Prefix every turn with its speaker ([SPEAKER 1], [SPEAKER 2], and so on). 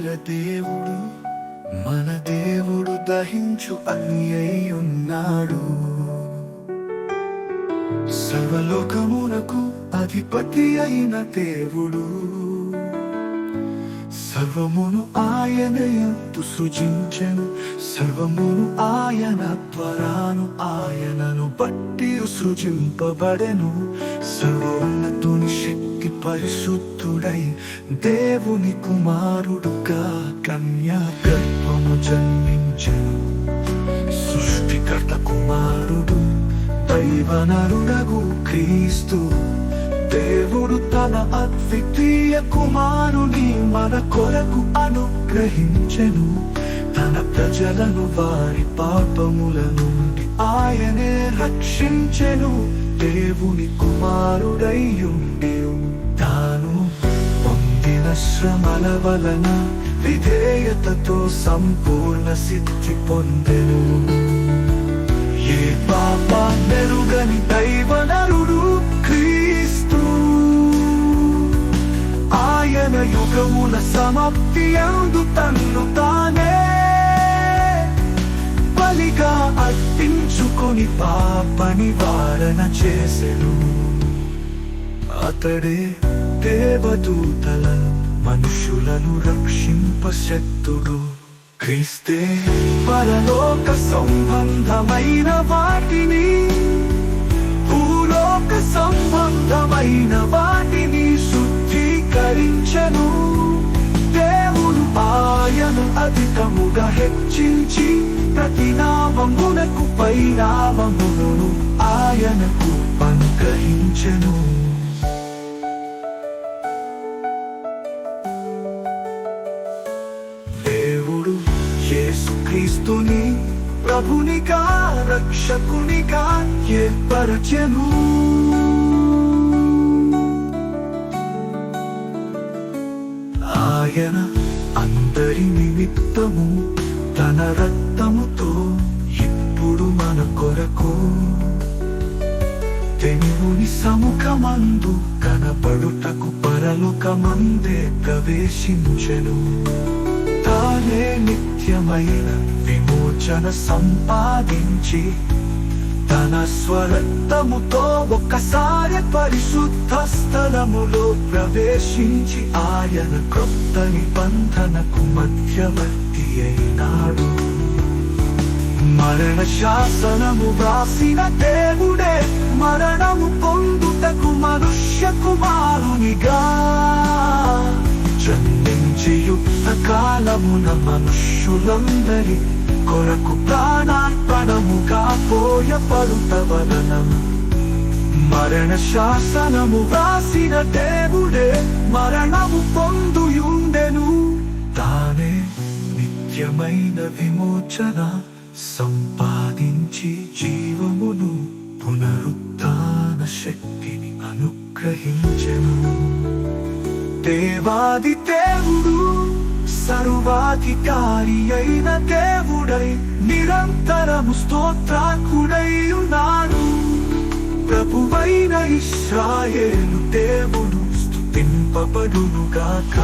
[SPEAKER 1] దేవుడు మన దేవుడు దహించు అగ్ని అయి ఉన్నాడు సర్వలోకమునకు అధిపతి అయిన దేవుడు సర్వమును ఆయన ఎంతు సృజించను. సర్వమును ఆయన త్వరాను ఆయనను బట్టి సృజింపబడెను. సర్వోన్నతు పరిశుద్ధుడై దేవుని కుమారుడుగా కన్యా గర్భము జన్మించెను. సృష్టికర్త కుమారుడు దైవనరుడగు క్రీస్తు. దేవుడు తన అద్వితీయ కుమారుని మన కొరకు అనుగ్రహించెను. తన ప్రజలను వారి పాపముల నుండి ఆయనే రక్షించెను. దేవుని కుమారుడయ్యుండి ఉండి శ్రమల వలన విధేయతతో సంపూర్ణ సిద్ధి పొందెను ఏ పాప మెరుగని దైవనరుడు క్రీస్తు ఆయన యుగముల సమాప్తి అందు తన్ను తానే బలిగా అర్పించుకొని పాప నివారణ చేసెను అతడే దేవదూతల మనుషులను రక్షింపశక్తుడు క్రీస్తే పరలోక సంబంధమైన వాటిని భూలోక సంబంధమైన వాటిని శుద్ధీకరించను. దేవుడు ఆయను అధికముగా హెచ్చించి ప్రతి నామమునకు పైనామమును ఆయనకు అనుగ్రహించెను. క్రీస్తుని ప్రభునిగా రక్షకునిగా ఏర్పరచెను. ఆయన అందరి నిమిత్తము తన రక్తముతో ఇప్పుడు మన కొరకు దేవుని సముఖమందు కనపడుటకు పరలోకమందే ప్రవేశించెను. తానే నిత్యమైన విమోచన సంపాదించి తన స్వరక్తముతో ఒక్కసారి పరిశుద్ధ స్థలములో ప్రవేశించి ఆయన క్రొత్త నిబంధనకు మధ్యవర్తి అయినాడు. మరణ శాసనము వ్రాసిన దేవుడే మరణము పొంది కాలమున మనుష్యులందరి కొరకు ప్రాణార్పణముగా పోయపడుట వలన మరణ శాసనము వ్రాసిన దేవుడే మరణము పొందుయుండెను. తానే నిత్యమైన విమోచన సంపాదించి జీవమును పునరుత్థాన శక్తిని అనుగ్రహించెను. దేవాది దేవుడు సర్వాధికారి అయిన దేవుడై నిరంతరము స్తోత్రాకుడై ఉన్నాడు ప్రభువైన ఇస్రాయేలు దేవుడు స్తుతింపబడునుగాక.